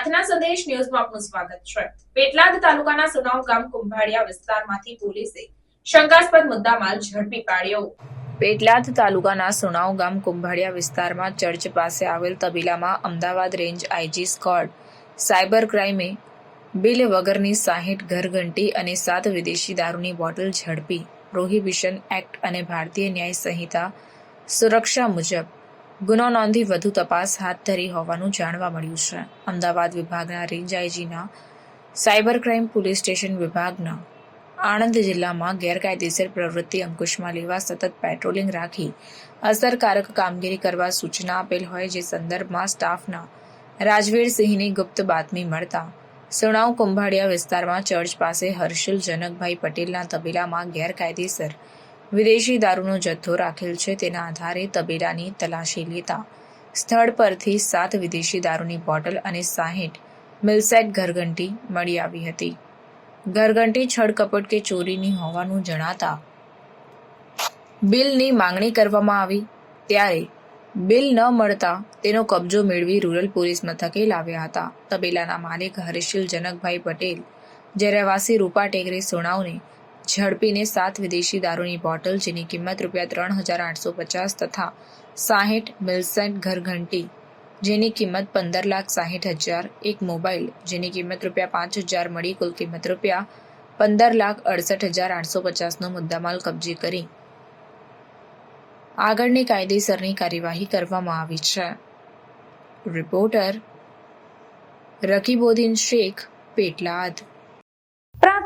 પ્રાર્થના સંદેશ ન્યૂઝમાં આપનું સ્વાગત છે. પેટલાદ તાલુકાના સુનાવ ગામ કુંભાડિયા વિસ્તારમાંથી પોલીસે શંકાસ્પદ મુદ્દામાલ ઝડપી પાડ્યો. પેટલાદ તાલુકાના સુનાવ ગામ કુંભાડિયા વિસ્તારમાં ચર્ચ પાસે આવેલ તબીલામાં Ahmedabad range IG squad, cyber ક્રાઇમે bill વગરની સાહીઠ ઘરઘંટી અને સાત વિદેશી દારૂની બોટલ ઝડપી, પ્રોહિબિશન એક્ટ અને ભારતીય ન્યાય સંહિતા સુરક્ષા મુજબ ગુનો નોંધી વધુ તપાસ હાથ ધરી હોવાનું જાણવા મળ્યું છે. અમદાવાદ વિભાગના રેન્જ આઈજીના સાયબર ક્રાઇમ પોલીસ સ્ટેશન વિભાગના આણંદ જિલ્લામાં ગેરકાયદેસર પ્રવૃત્તિ અંકુશમાં લેવા સતત પેટ્રોલિંગ રાખી અસરકારક કામગીરી કરવા સૂચના આપેલ હોય જે સંદર્ભમાં સ્ટાફના રાજવીરસિંહની ગુપ્ત બાતમી મળતા સુણાવ કુંભાડિયા વિસ્તારમાં ચર્ચ પાસે હર્ષિલ જનકભાઈ પટેલના તબેલામાં ગેરકાયદેસર વિદેશી દારૂનો જથ્થો રાખેલ છે તેના આધારે તબેલાની તલાશી લેતા સ્થળ પરથી સાત વિદેશી દારૂની બોટલ અને સાહીઠ મિલસેટ ઘરઘંટી મળી આવી હતી. ઘરઘંટી, છળકપટ કે ચોરીની હોવાનું જણાતા બિલની માંગણી કરવામાં આવી. ત્યારે બિલ ન મળતા તેનો કબજો મેળવી રૂરલ પોલીસ મથકે લાવ્યા હતા. તબેલાના માલિક હરિશીલ જનકભાઈ પટેલ, જે રહેવાસી રૂપા ટેકરી સોણાવને ઝડપીને સાત વિદેશી દારૂની બોટલ જેની કિંમત રૂપિયા ત્રણ હજાર આઠસો પચાસ તથા સાહીઠ મિલ્સન ઘરઘંટી, જેની કિંમત પંદર લાખ સાહીઠ હજાર, એક મોબાઈલ, જેની કિંમત રૂપિયા પાંચ હજાર મળી કુલ કિંમત રૂપિયા પંદર લાખ અડસઠ હજાર આઠસો પચાસનો મુદ્દામાલ કબજે કરી. આગળની કાયદેસરની કાર્યવાહી કરવામાં આવી છે. રિપોર્ટર રકીબોદીન શેખ, પેટલાદ.